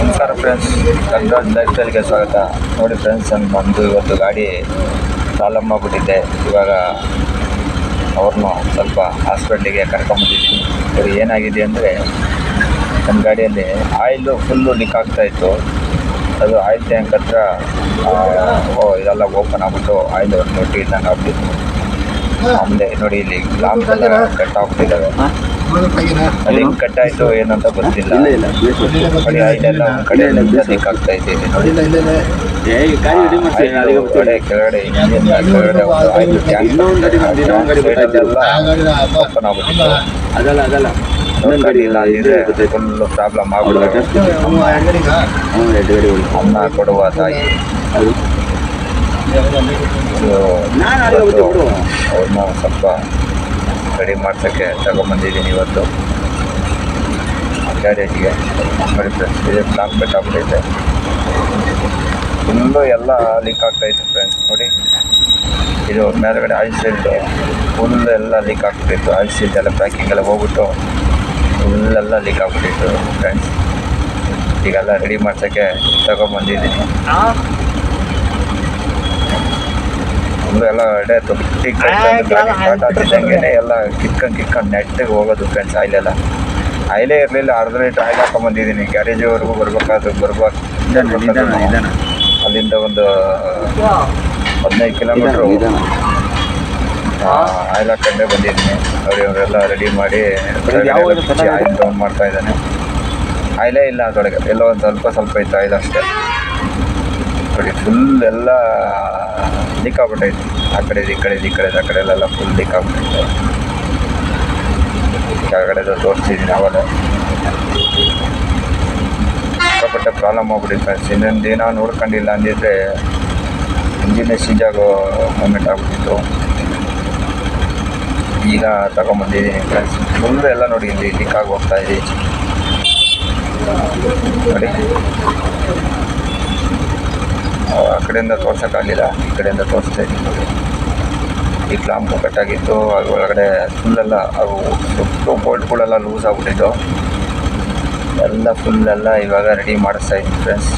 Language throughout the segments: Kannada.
ನಮಸ್ಕಾರ ಫ್ರೆಂಡ್ಸ್ ಕಂಟ್ರೋಲ್ ಲೈಫ್ ಸ್ಟೈಲ್ಗೆ ಸ್ವಾಗತ. ನೋಡಿ ಫ್ರೆಂಡ್ಸ್ ನಮ್ಮದು ಇವತ್ತು ಗಾಡಿ ಪ್ರಾಬ್ಲಮ್ ಆಗಿಬಿಟ್ಟಿದ್ದೆ. ಇವಾಗ ಅವ್ರನ್ನೂ ಸ್ವಲ್ಪ ಹಾಸ್ಪಿಟ್ಲಿಗೆ ಕರ್ಕೊಂಬಂದಿದ್ದೀನಿ ಇವರು ಏನಾಗಿದೆ ಅಂದರೆ ನಮ್ಮ ಗಾಡಿಯಲ್ಲಿ ಆಯಿಲು ಫುಲ್ಲು ಲೀಕ್ ಆಗ್ತಾಯಿತ್ತು ಅದು ಆಯಿಲ್ ಟ್ಯಾಂಕ್ ಹತ್ರ ಇದೆಲ್ಲ ಓಪನ್ ಆಗ್ಬಿಟ್ಟು ಆಯಿಲ್ ಒಂದು ಇದ್ದಂಗೆ ಆಗ್ಬಿಟ್ಟಿತ್ತು. ಆಮೇಲೆ ನೋಡಿ ಇಲ್ಲಿ ಗ್ಲಾಸ್ ಎಲ್ಲ ಕಟ್ ಆಗ್ತಿದಾವೆ ಅದು ಹೆಂಗೆ ಕಟ್ ಆಯ್ತು ಏನಂತ ಗೊತ್ತಿಲ್ಲ. ಇಲ್ಲ ಇಲ್ಲ ನೋಡಿ ಒಂದು ಕಡೆ ಲೀಕ್ ಆಗ್ತಾ ಇದೆ ನೋಡಿ. ಕೆಳಗಡೆ ಕೆಳಗಡೆ ಒಂದು ಆಯಿಲ್ ಟ್ಯಾಂಕ್. ಓಪನ್ ಆಗ್ಬಿಟ್ಟಿತ್ತು ಅದಲ್ಲ ಅದಲ್ಲ. ಇಲ್ಲ ಫುಲ್ ಪ್ರಾಬ್ಲಮ್ ಆಗ್ಬಿಡುತ್ತೆ. ಅನ್ನ ಕೊಡುವ ತಾಯಿ ಅದು ಇದು ನಾನು ಅಲ್ಲಿಗೆ ಹೋಗ್ತೀನಿ ಬಿಡು ಅವ್ರನ್ನ ಸ್ವಲ್ಪ ರೆಡಿ ಮಾಡ್ಸೋಕ್ಕೆ ತಗೊಂಬಂದಿದ್ದೀನಿ ಇವತ್ತು. ಗ್ಯಾರೇಜ್ಗೆ ನೋಡಿ ಫ್ರೆಂಡ್ಸ್ ಇದು ಬ್ಲಾಕ್ ಬೆಟ್ ಆಗ್ಬಿಟ್ಟೈತೆ ಫುಲ್ಲು ಎಲ್ಲ ಲೀಕ್ ಆಗ್ತಾಯಿತ್ತು ಫ್ರೆಂಡ್ಸ್ ನೋಡಿ. ಇದು ಮೇಲ್ಗಡೆ ಆಯಿಲ್ ಸೀಲ್ಡ್ ಫುಲ್ ಎಲ್ಲ ಲೀಕ್ ಆಗ್ಬಿಟ್ಟಿತ್ತು. ಆಯಿಲ್ ಸೀಲ್ಡ್ ಎಲ್ಲ ಪ್ಯಾಕಿಂಗ್ ಎಲ್ಲ ಹೋಗ್ಬಿಟ್ಟು ಫುಲ್ಲೆಲ್ಲ ಲೀಕ್ ಆಗ್ಬಿಟ್ಟಿತ್ತು ಫ್ರೆಂಡ್ಸ್ ಈಗೆಲ್ಲ ರೆಡಿ ಮಾಡ್ಸೋಕ್ಕೆ ತಗೊಂಬಂದಿದ್ದೀನಿ. ಫುಲ್ಲು ಎಲ್ಲ ತೊಟ್ಟಿ ಗಾಡಿ ಎಲ್ಲ ಕಿತ್ಕೊಂಡು ಕಿತ್ಕೊಂಡು ನೆಟ್ಟಿಗೆ ಹೋಗೋದು ಫ್ರೆಂಡ್ಸ್ ಆಯಿಲೆಲ್ಲ ಆಯಿಲೇ ಇರಲಿಲ್ಲ ಅರ್ಧ ಲೀಟ್ರ್ ಆಯಿಲ್ ಹಾಕೊಂಬಂದಿದ್ದೀನಿ ಬಂದಿದ್ದೀನಿ. ಬರ್ಬೇಕಾದ್ರು ಬರ್ಬೇಕು ನಿಧಾನ ನಿಧಾನ ನಿಧಾನ ಅಲ್ಲಿಂದ ಒಂದು ಹದಿನೈದು ಕಿಲೋಮೀಟ್ರ್ ಆಯಿಲ್ ಹಾಕೊಂಡೇ ಬಂದಿದ್ದೀನಿ. ಅವ್ರು ಇವರೆಲ್ಲ ರೆಡಿ ಮಾಡಿ ಆಯಿಲ್ ಮಾಡ್ತಾ ಇದ್ದಾನೆ. ಆಯಿಲೇ ಇಲ್ಲ ಅದೊಳಗೆ ಎಲ್ಲ ಒಂದು ಸ್ವಲ್ಪ ಸ್ವಲ್ಪ ಇತ್ತು ಆಯಿಲ್ ಅಷ್ಟೇ. ನೋಡಿ ಫುಲ್ ಎಲ್ಲ ಲೀಕ್ ಆಗ್ಬಿಟ್ಟೈತೆ ಆ ಕಡೆ ಈ ಕಡೆ ಈ ಕಡೆ, ಆ ಕಡೆ ಎಲ್ಲ ಫುಲ್ ದಿಕ್ಕಾಗ್ಬಿಟ್ಟೈತೆ ಕೆಳಗಡೆದು ತೋರಿಸ್ತಿದ್ದೀನಿ ಅವಾಗ ಸಿಕ್ಕಾಪಟ್ಟೆ ಪ್ರಾಬ್ಲಮ್ ಆಗ್ಬಿಟ್ಟಿತ್ತು ಫ್ರೆಂಡ್ಸ್ ಇನ್ನೊಂದು ದಿನ ನೋಡ್ಕೊಂಡಿಲ್ಲ ಅಂದಿದ್ರೆ ಇಂಜಿನ್ ಸೀಜ್ ಆಗೋ ಮೂಮೆಂಟ್ ಆಗ್ಬಿಟ್ಟಿತ್ತು. ಈಗ ತಗೊಂಬಂದಿದ್ದೀನಿ ಫ್ರೆಂಡ್ಸ್ ಮುಂದೆ ಎಲ್ಲ ನೋಡಿ, ಇಲ್ಲಿ ಲಿಕ್ಕಾಗಿ ಹೋಗ್ತಾ ಇದೆ ನೋಡಿ. ಆ ಕಡೆಯಿಂದ ತೋರ್ಸೋಕ್ಕಾಗಲಿಲ್ಲ ಈ ಕಡೆಯಿಂದ ತೋರಿಸ್ತಾ ಇದ್ದೀನಿ ಈ ಕ್ಲಾಂಪು ಕಟ್ಟಾಗಿತ್ತು ಅದ್ರ ಒಳಗಡೆ ಫುಲ್ಲೆಲ್ಲ ಅವು ಸುತ್ತು ಬೋಲ್ಟ್ಗಳೆಲ್ಲ ಲೂಸ್ ಆಗ್ಬಿಟ್ಟಿದ್ದು. ಎಲ್ಲ ಫುಲ್ ಎಲ್ಲ ಇವಾಗ ರೆಡಿ ಮಾಡಿಸ್ತಾ ಇದ್ದೀನಿ ಫ್ರೆಂಡ್ಸ್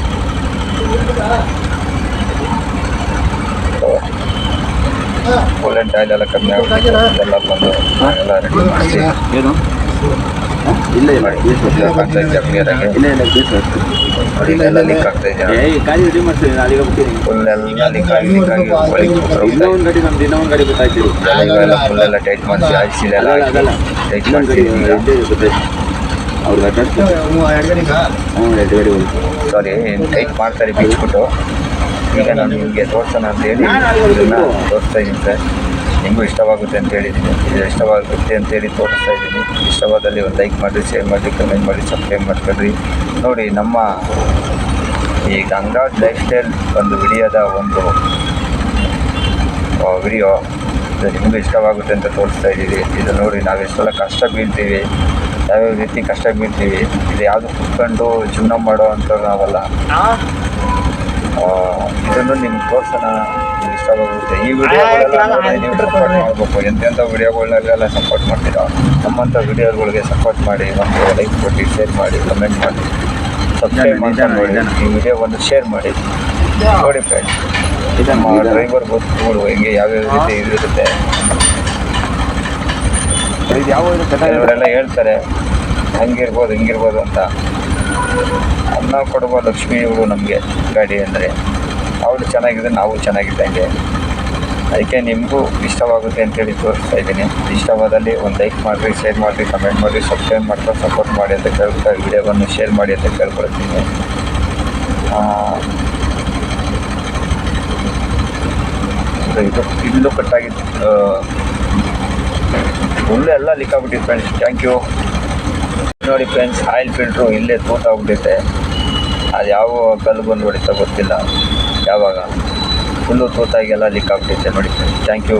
ಕೂಲೆಂಟ್ ಆಯಿಲ್ ಎಲ್ಲ ಕಮ್ಮಿ ಆಗಿಬಿಟ್ಟಿದೆ ಎಲ್ಲ ಬಂದು ಎಲ್ಲ ರೆಡಿ ಮಾಡಿಸಿ ಏನು? ಇಲ್ಲ ಇಲ್ಲ ಕೇಸ್ ಆಗ್ತಾ ಇದೆ ಕ್ಲಿಯರಾಗಿ ಇಲ್ಲ ಎಲ್ಲ ಲೀಕ್ ಆಗ್ತಾ ಇದೆ ಏ ಈ ಗಾಡಿ ರೆಡಿ ಮಾಡ್ತೀನಿ ಅಲ್ಲಿಗೆ ಹೋಗ್ತೀನಿ. ಫುಲ್ಲೆಲ್ಲ ಎಲ್ಲ ಲೀಕ್ ಆಗಿ ಲೀಕ್ ಆಗಿ ಒಳಗೆ ಹೋಗ್ತಾ ಇದೆ. ಇನ್ನೊಂದು ಗಾಡಿ ನಮ್ದು ಇನ್ನೊಂದು ಗಾಡಿ ಗೊತ್ತಾಯ್ತು. ಇವೆಲ್ಲ ಫುಲ್ ಎಲ್ಲ ಟೈಟ್ ಮಾಡಿಸಿ ಎಲ್ಲ ಟೈಟ್ ಮಾಡಿಸಿ ಗಾಡಿ ಅವ್ರಿಗೆ ಅಡ್ರೆಸ್ ಹ್ಞೂ ಎರಡು ಗಾಡಿ ಹೋಗಿ ಸಾರಿ ಟೈಟ್ ಮಾಡ್ತಾರೆ ಬಿಚ್ಬಿಟ್ಟು ಈಗ ನಾನು ನಿಮಗೆ ತೋರ್ಸೋಣ ಅಂತ ಹೇಳಿ ನಾನು ಅಲ್ಲಿ ತೋರಿಸ್ತಾ ಇದ್ದೀನಿ ಸರ್. ನಿಮಗೂ ಇಷ್ಟವಾಗುತ್ತೆ ಅಂತ ಹೇಳಿದ್ದೀನಿ. ಇದು ಇಷ್ಟವಾಗುತ್ತೆ ಅಂತೇಳಿ ತೋರಿಸ್ತಾ ಇದ್ದೀನಿ. ಇಷ್ಟವಾದಲ್ಲಿ ಒಂದು ಲೈಕ್ ಮಾಡಿ ಶೇರ್ ಮಾಡಿ ಕಮೆಂಟ್ ಮಾಡಿ ಸಬ್ಸ್ಕ್ರೈಬ್ ಮಾಡ್ಕೊಳ್ರಿ. ನೋಡಿ ನಮ್ಮ ಈ ಗಂಗಾಜ್ ಲೈಫ್ ಸ್ಟೈಲ್ ಒಂದು ವಿಡಿಯೋದ ಒಂದು ವಿಡಿಯೋ ಇದು ನಿಮಗೂ ಇಷ್ಟವಾಗುತ್ತೆ ಅಂತ ತೋರಿಸ್ತಾ ಇದ್ದೀವಿ. ಇದು ನೋಡಿ ನಾವು ಎಷ್ಟೆಲ್ಲ ಕಷ್ಟ ಬೀಳ್ತೀವಿ ಯಾವ್ಯಾವ ರೀತಿ ಕಷ್ಟ ಬೀಳ್ತೀವಿ ಇದು ಯಾವುದು ಕುತ್ಕೊಂಡು ಜೀವನ ಮಾಡೋ ಅಂತ ನಾವಲ್ಲ. ಇದನ್ನು ನಿಮ್ಗೆ ತೋರ್ಸೋಣ. ಇಷ್ಟವಾಗುತ್ತೆ ಈ ವಿಡಿಯೋಗಳೆಲ್ಲ ಸಪೋರ್ಟ್ ಮಾಡಬೇಕು. ಎಂತೆಂಥ ವಿಡಿಯೋಗಳನ್ನೆಲ್ಲ ಸಪೋರ್ಟ್ ಮಾಡ್ತೀರಾ? ನಮ್ಮಂಥ ವಿಡಿಯೋಗಳಿಗೆ ಸಪೋರ್ಟ್ ಮಾಡಿ ನಮಗೆ ಲೈಕ್ ಕೊಟ್ಟು ಶೇರ್ ಮಾಡಿ ಕಮೆಂಟ್ ಮಾಡಿ. ಸಬ್ಸ್ಕ್ರೈಬ್ ಮಾಡ್ಕೊಂಡು ನೋಡಿ ಈ ವಿಡಿಯೋವನ್ನು ಶೇರ್ ಮಾಡಿ. ನೋಡಿ ಫ್ರೆಂಡ್ಸ್ ನಮ್ಮ ಡ್ರೈವರ್ ಗೊತ್ತು ಹೆಂಗೆ ಯಾವ್ಯಾವ ರೀತಿ ಇದಿರುತ್ತೆ ಇದು ಯಾವ ಇವರೆಲ್ಲ ಹೇಳ್ತಾರೆ ಹಂಗಿರ್ಬೋದು ಹಿಂಗಿರ್ಬೋದು ಅಂತ. ಅನ್ನ ಕೊಡುವ ಲಕ್ಷ್ಮಿ ಇವರು ನಮಗೆ ಗಾಡಿ ಅಂದರೆ. ಅವಳು ಚೆನ್ನಾಗಿದೆ, ನಾವು ಚೆನ್ನಾಗಿದ್ದಂಗೆ. ಅದಕ್ಕೆ ನಿಮಗೂ ಇಷ್ಟವಾಗುತ್ತೆ ಅಂತೇಳಿ ತೋರಿಸ್ತಾ ಇದ್ದೀನಿ. ಇಷ್ಟವಾದಲ್ಲಿ ಒಂದು ಲೈಕ್ ಮಾಡಿರಿ ಶೇರ್ ಮಾಡಿರಿ ಕಮೆಂಟ್ ಮಾಡಿರಿ ಸಬ್ಸ್ಕ್ರೈಬ್ ಮಾಡ್ಕೊಂಡು ಸಪೋರ್ಟ್ ಮಾಡಿ ಅಂತ ಕೇಳ್ತಾ ವಿಡಿಯೋವನ್ನು ಶೇರ್ ಮಾಡಿ ಅಂತ ಕೇಳ್ಕೊಳ್ತೀನಿ. ಇದು ಇಲ್ಲೂ ಕಟ್ಟಾಗಿತ್ತು ಫುಲ್ಲು ಎಲ್ಲ ಲೀಕ್ ಆಗ್ಬಿಟ್ಟಿತ್ತು ಫ್ರೆಂಡ್ಸ್ ಥ್ಯಾಂಕ್ ಯು ನೋಡಿ ಫ್ರೆಂಡ್ಸ್ ಆಯಿಲ್ ಫಿಲ್ಟ್ರು ಇಲ್ಲೇ ತೋಟ ಆಗ್ಬಿಟ್ಟೈತೆ ಅದು ಯಾವ ಕಲ್ಲು ಬಂದು ಹೊಡಿತಾ ಗೊತ್ತಿಲ್ಲ. ಯಾವಾಗ? ಫುಲ್ಲು ತೂತಾಗೆಲ್ಲ ಲೀಕ್ ಆಗ್ತೈತೆ ನೋಡಿ ಥ್ಯಾಂಕ್ ಯು